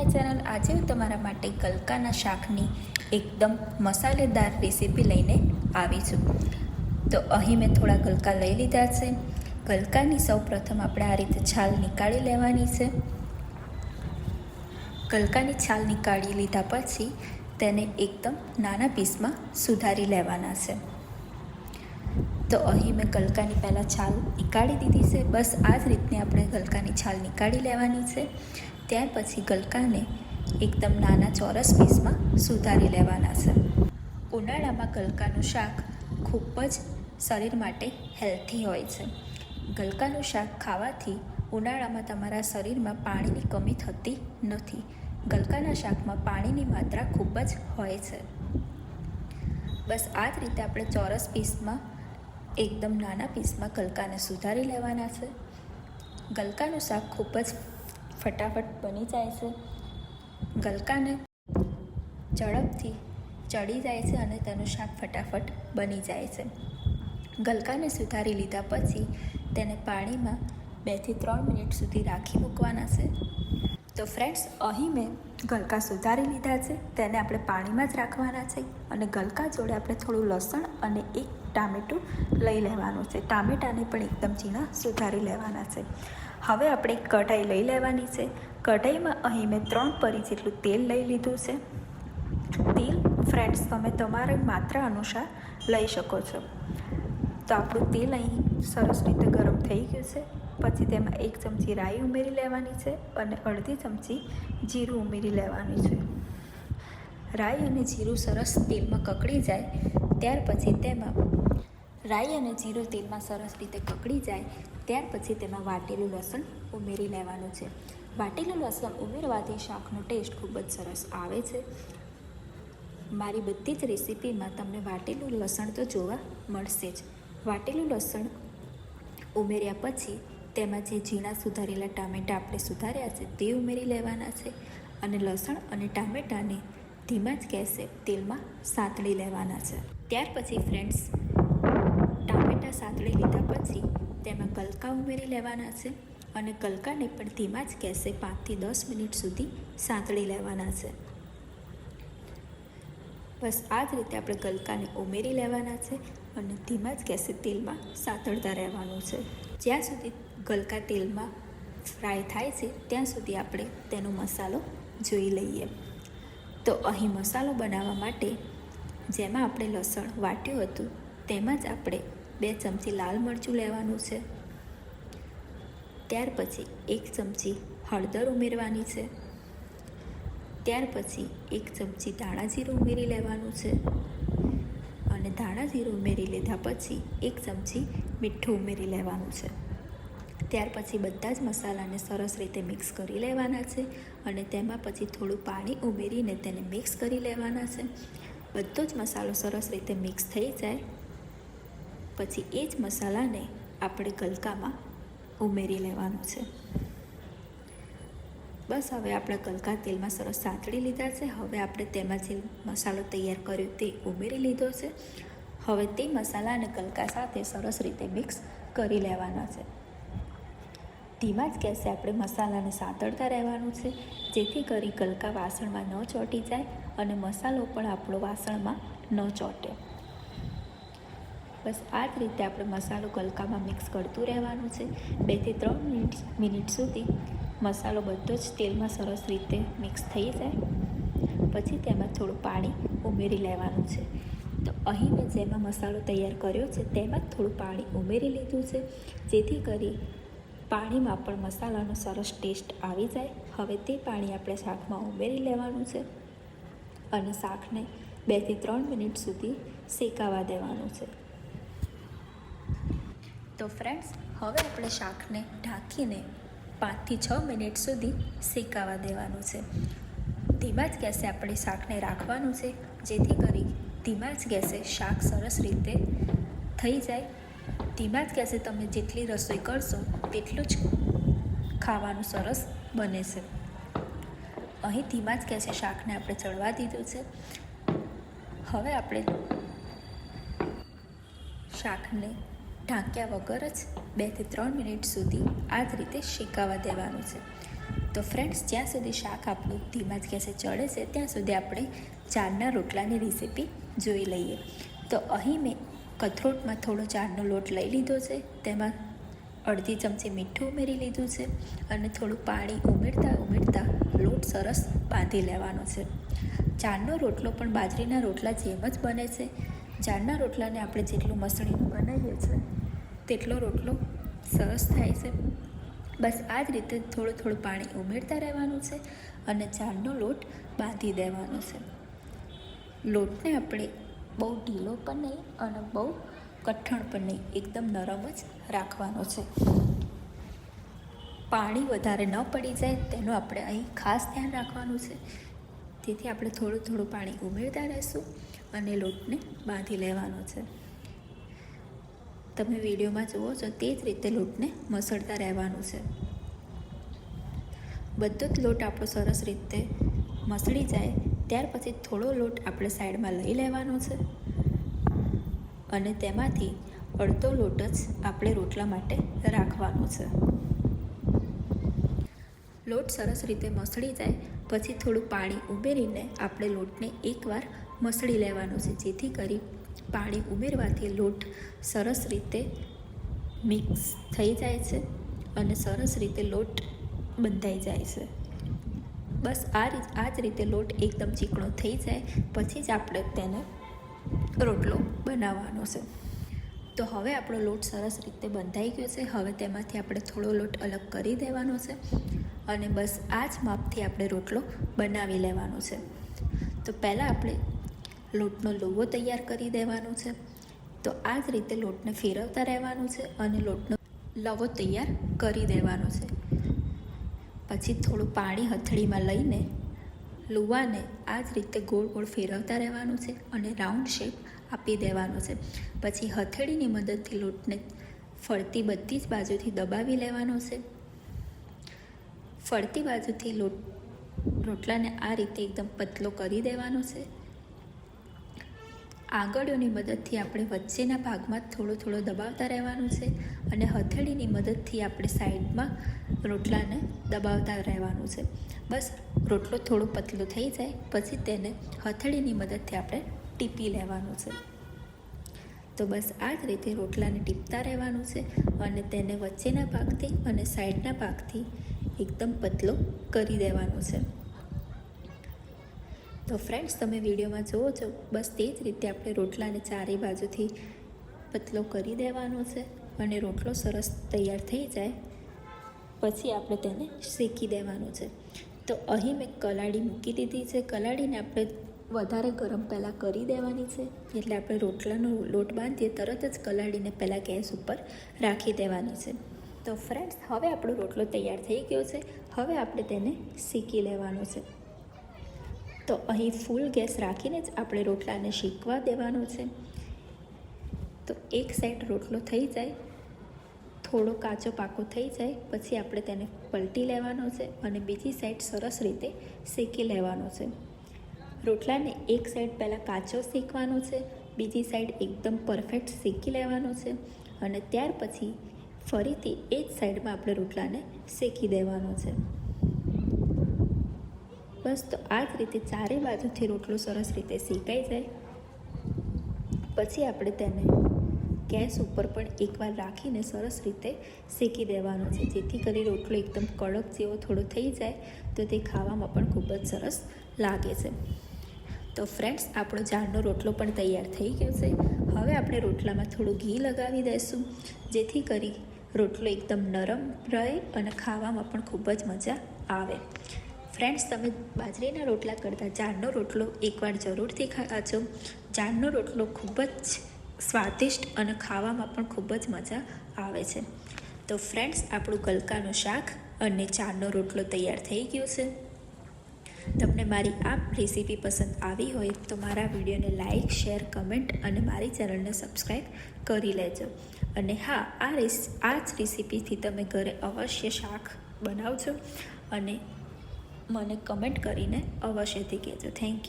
My channel આજે હું તમારા માટે ગલકાના શાકની એકદમ મસાલેદાર રેસીપી લઈને આવી છું. તો અહીં મેં થોડા ગલકા લઈ લીધા છે. ગલકાની સૌ પ્રથમ આપણે આ રીતે છાલ નીકાળી લેવાની છે. ગલકાની છાલ નીકાળી લીધા પછી તેને એકદમ નાના પીસમાં સુધારી લેવાના છે. તો અહીં મેં ગલકાની પહેલાં છાલ નીકાળી દીધી છે. બસ આ જ રીતની આપણે ગલકાની છાલ નીકાળી લેવાની છે. ત્યાર પછી ગલકાને એકદમ નાના ચોરસ પીસમાં સુધારી લેવાના છે. ઉનાળામાં ગલકાનું શાક ખૂબ જ શરીર માટે હેલ્થી હોય છે. ગલકાનું શાક ખાવાથી ઉનાળામાં તમારા શરીરમાં પાણીની કમી થતી નથી. ગલકાના શાકમાં પાણીની માત્રા ખૂબ જ હોય છે. બસ આ જ રીતે આપણે ચોરસ પીસમાં, એકદમ નાના પીસમાં ગલકાને સુધારી લેવાના છે. ગલકાનું શાક ખૂબ જ ફટાફટ બની જાય છે. ગલકાને ઝડપથી ચડી જાય છે અને તેનું શાક ફટાફટ બની જાય છે. ગલકાને સુધારી લીધા પછી તેને પાણીમાં બેથી ત્રણ મિનિટ સુધી રાખી મૂકવાના છે. તો ફ્રેન્ડ્સ અહીં મેં ગલકા સુધારી લીધા છે. તેને આપણે પાણીમાં જ રાખવાના છે અને ગલકા જોડે આપણે થોડું લસણ અને એક ટામેટું લઈ લેવાનું છે. ટામેટાને પણ એકદમ ઝીણા સુધારી લેવાના છે. હવે આપણે કઢાઈ લઈ લેવાની છે. કઢાઈમાં અહીં મેં ત્રણ પરી જેટલું તેલ લઈ લીધું છે. તેલ ફ્રેન્ડ્સ તમે તમારી માત્રા અનુસાર લઈ શકો છો. તો આપણું તેલ અહીં સરસ રીતે ગરમ થઈ ગયું છે. પછી તેમાં એક ચમચી રાઈ ઉમેરી લેવાની છે અને અડધી ચમચી જીરું ઉમેરી લેવાની છે. રાઈ અને જીરું સરસ તેલમાં કકડી જાય, ત્યાર પછી તેમાં રાઈ અને જીરું તેલમાં સરસ રીતે કકડી જાય, ત્યાર પછી તેમાં વાટેલું લસણ ઉમેરી લેવાનું છે. વાટેલું લસણ ઉમેરવાથી શાકનો ટેસ્ટ ખૂબ જ સરસ આવે છે. મારી બધી જ રેસીપીમાં તમને વાટેલું લસણ તો જોવા મળશે જ. વાટેલું લસણ ઉમેર્યા પછી તેમાં જે ઝીણા સુધારેલા ટામેટાં આપણે સુધાર્યા છે તે ઉમેરી લેવાના છે અને લસણ અને ટામેટાને ધીમા જ ગેસે તેલમાં સાંતળી લેવાના છે. ત્યાર પછી ફ્રેન્ડ્સ ટામેટાં સાંતળી લીધા પછી તેમાં ગલકા ઉમેરી લેવાના છે અને ગલકાને પણ ધીમા જ ગેસે પાંચથી દસ મિનિટ સુધી સાંતળી લેવાના છે. બસ આ જ રીતે આપણે ગલકાને ઉમેરી લેવાના છે અને ધીમા જ ગેસે તેલમાં સાંતળતા રહેવાનું છે. જ્યાં સુધી ગલકા તેલમાં ફ્રાય થાય છે, ત્યાં સુધી આપણે તેનો મસાલો જોઈ લઈએ. તો અહીં મસાલો બનાવવા માટે જેમાં આપણે લસણ વાટ્યું હતું, તેમાં જ આપણે બે ચમચી લાલ મરચું લેવાનું છે. ત્યાર પછી એક ચમચી હળદર ઉમેરવાની છે. ત્યાર પછી એક ચમચી ધાણા જીરું ઉમેરી લેવાનું છે. અને ધાણા જીરું ઉમેરી લીધા પછી એક ચમચી મીઠું ઉમેરી લેવાનું છે. ત્યાર પછી બધા જ મસાલાને સરસ રીતે મિક્સ કરી લેવાના છે અને તેમાં પછી થોડું પાણી ઉમેરીને તેને મિક્સ કરી લેવાના છે. બધો જ મસાલો સરસ રીતે મિક્સ થઈ જાય. પછી એ જ મસાલાને આપણે ગલકામાં ઉમેરી લેવાનું છે. બસ હવે આપણે ગલકા તેલમાં સરસ સાંતળી લીધા છે. હવે આપણે તેમાં જે મસાલો તૈયાર કર્યો તે ઉમેરી લીધો છે. હવે તે મસાલા અને ગલકા સાથે સરસ રીતે મિક્સ કરી લેવાના છે. ધીમા જ ગેસે આપણે મસાલાને સાંતળતા રહેવાનું છે. જેથી કરી ગલકા વાસણમાં ન ચોંટી જાય અને મસાલો પણ આપણો વાસણમાં ન ચોંટે. બસ આ જ રીતે આપણે મસાલો કલકામાં મિક્સ કરતું રહેવાનું છે. બેથી ત્રણ મિનિટ મિનિટ સુધી મસાલો બધો જ તેલમાં સરસ રીતે મિક્સ થઈ જાય. પછી તેમાં થોડું પાણી ઉમેરી લેવાનું છે. તો અહીં મેં જેમાં મસાલો તૈયાર કર્યો છે, તેમાં થોડું પાણી ઉમેરી લીધું છે. જેથી કરી પાણીમાં પણ મસાલાનો સરસ ટેસ્ટ આવી જાય. હવે તે પાણી આપણે શાકમાં ઉમેરી લેવાનું છે અને શાકને બેથી ત્રણ મિનિટ સુધી શેકાવા દેવાનું છે. તો ફ્રેન્ડ્સ હવે આપણે શાકને ઢાંકીને પાંચથી છ મિનિટ સુધી શેકાવા દેવાનું છે. ધીમા જ ગેસે આપણે શાકને રાખવાનું છે, જેથી કરી ધીમા જ ગેસે શાક સરસ રીતે થઈ જાય. ધીમા જ ગેસે તમે જેટલી રસોઈ કરશો, તેટલું જ ખાવાનું સરસ બને છે. અહીં ધીમા જ ગેસે શાકને આપણે ચડવા દીધું છે. હવે આપણે શાકને ઢાંક્યા વગર જ બેથી ત્રણ મિનિટ સુધી આ જ રીતે શેકાવા દેવાનું છે. તો ફ્રેન્ડ્સ જ્યાં સુધી શાક આપણું ધીમા જ ગેસે ચડે છે, ત્યાં સુધી આપણે ચારના રોટલાની રેસીપી જોઈ લઈએ. તો અહીં મેં કથરોટમાં થોડો ચારનો લોટ લઈ લીધો છે, તેમાં અડધી ચમચી મીઠું ઉમેરી લીધું છે અને થોડું પાણી ઉમેરતા ઉમેરતા લોટ સરસ બાંધી લેવાનો છે. ચારનો રોટલો પણ બાજરીના રોટલા જેમ જ બને છે. ચારના રોટલાને આપણે જેટલું મસળીનું બનાવીએ છીએ, તેટલો રોટલો સરસ થાય છે. બસ આ જ રીતે થોડું થોડું પાણી ઉમેરતા રહેવાનું છે અને ચારનો લોટ બાંધી દેવાનો છે. લોટને આપણે બહુ ઢીલો પણ નહીં અને બહુ કઠણ પણ નહીં, એકદમ નરમ જ રાખવાનો છે. પાણી વધારે ન પડી જાય તેનું આપણે અહીં ખાસ ધ્યાન રાખવાનું છે. તેથી આપણે થોડું થોડું પાણી ઉમેરતા રહીશું અને લોટને બાંધી લેવાનો છે. તમે વિડીયોમાં જુઓ છો તે જ રીતે લોટને મસળતા રહેવાનું છે. બધો જ લોટ આપણો સરસ રીતે મસળી જાય, ત્યાર પછી થોડો લોટ આપણે સાઈડમાં લઈ લેવાનો છે અને તેમાંથી અડધો લોટ જ આપણે રોટલા માટે રાખવાનો છે. લોટ સરસ રીતે મસળી જાય પછી થોડું પાણી ઉમેરીને આપણે લોટને એકવાર મસળી લેવાનો છે, જેથી કરી પાણી ઉમેરવાથી લોટ સરસ રીતે મિક્સ થઈ જાય છે અને સરસ રીતે લોટ બંધાઈ જાય છે. બસ આ રીત, આ જ રીતે લોટ એકદમ ચીકણો થઈ જાય, પછી જ આપણે તેને રોટલો બનાવવાનો છે. તો હવે આપણો લોટ સરસ રીતે બંધાઈ ગયો છે. હવે તેમાંથી આપણે થોડો લોટ અલગ કરી દેવાનો છે અને બસ આ જ માપથી આપણે રોટલો બનાવી લેવાનો છે. તો પહેલાં આપણે લોટનો લોવો તૈયાર કરી દેવાનો છે. તો આ જ રીતે લોટને ફેરવતા રહેવાનું છે અને લોટનો લવો તૈયાર કરી દેવાનો છે. પછી થોડું પાણી હથળીમાં લઈને લુવાને આ જ રીતે ગોળ ગોળ ફેરવતા રહેવાનું છે અને રાઉન્ડ શેપ આપી દેવાનો છે. પછી હથેળીની મદદથી લોટને ફરતી બધી જ બાજુથી દબાવી લેવાનો છે. ફરતી બાજુથી લોટ, રોટલાને આ રીતે એકદમ પતલો કરી દેવાનો છે. આંગળીઓની મદદથી આપણે વચ્ચેના ભાગમાં થોડો થોડો દબાવતા રહેવાનું છે અને હથેળીની મદદથી આપણે સાઈડમાં રોટલાને દબાવતા રહેવાનું છે. બસ રોટલો થોડો પતલો થઈ જાય, પછી તેને હથેળીની મદદથી આપણે ટીપી લેવાનું છે. તો બસ આ જ રીતે રોટલાને ટીપતા રહેવાનું છે અને તેને વચ્ચેના ભાગથી અને સાઈડના ભાગથી એકદમ પતલો કરી દેવાનું છે. તો ફ્રેન્ડ્સ તમે વિડીયોમાં જુઓ છો, બસ તે જ રીતે આપણે રોટલાને ચારે બાજુથી પતલો કરી દેવાનો છે અને રોટલો સરસ તૈયાર થઈ જાય, પછી આપણે તેને શેકી દેવાનું છે. તો અહીં મેં કલાડી મૂકી દીધી છે. કલાડીને આપણે વધારે ગરમ પહેલાં કરી દેવાની છે. એટલે આપણે રોટલાનો લોટ બાંધીએ, તરત જ કલાડીને પહેલાં ગેસ ઉપર રાખી દેવાની છે. તો ફ્રેન્ડ્સ હવે આપણો રોટલો તૈયાર થઈ ગયો છે. હવે આપણે તેને શેકી લેવાનો છે. તો અહીં ફૂલ ગેસ રાખીને જ આપણે રોટલાને શેકવા દેવાનો છે. તો એક સાઈડ રોટલો થઈ જાય, થોડો કાચો પાકો થઈ જાય, પછી આપણે તેને પલટી લેવાનો છે અને બીજી સાઈડ સરસ રીતે શેકી લેવાનો છે. રોટલાને એક સાઈડ પહેલાં કાચો શેકવાનો છે, બીજી સાઈડ એકદમ પરફેક્ટ શેકી લેવાનો છે અને ત્યાર પછી ફરીથી એ જ સાઈડમાં આપણે રોટલાને શેકી દેવાનો છે. બસ તો આ જ રીતે ચારે બાજુથી રોટલો સરસ રીતે શેકાઈ જાય. પછી આપણે તેને ગેસ ઉપર પણ એકવાર રાખીને સરસ રીતે શેકી દેવાનો છે, જેથી કરી રોટલો એકદમ કડક જેવો થોડો થઈ જાય, તો તે ખાવામાં પણ ખૂબ જ સરસ લાગે છે. તો ફ્રેન્ડ્સ આપણો જારનો રોટલો પણ તૈયાર થઈ ગયો છે. હવે આપણે રોટલામાં થોડું ઘી લગાવી દઈશું, જેથી કરી રોટલો એકદમ નરમ રહે અને ખાવામાં પણ ખૂબ જ મજા આવે. ફ્રેન્ડ્સ તમે બાજરીના રોટલા કરતાં જારનો રોટલો એકવાર જરૂરથી ખાજો. જારનો રોટલો ખૂબ જ સ્વાદિષ્ટ અને ખાવામાં પણ ખૂબ જ મજા આવે છે. તો ફ્રેન્ડ્સ આપણું ગલકાનું શાક અને ચારનો રોટલો તૈયાર થઈ ગયો છે. તમને મારી આ રેસીપી પસંદ આવી હોય તો મારા વિડીયોને લાઇક શેર, કમેન્ટ અને મારી ચેનલને સબસ્ક્રાઈબ કરી લેજો. અને હા, આ રેસ, આ જ રેસીપીથી તમે ઘરે અવશ્ય શાક બનાવજો અને મને કમેન્ટ કરીને અવશ્યથી કહેજો. Thank you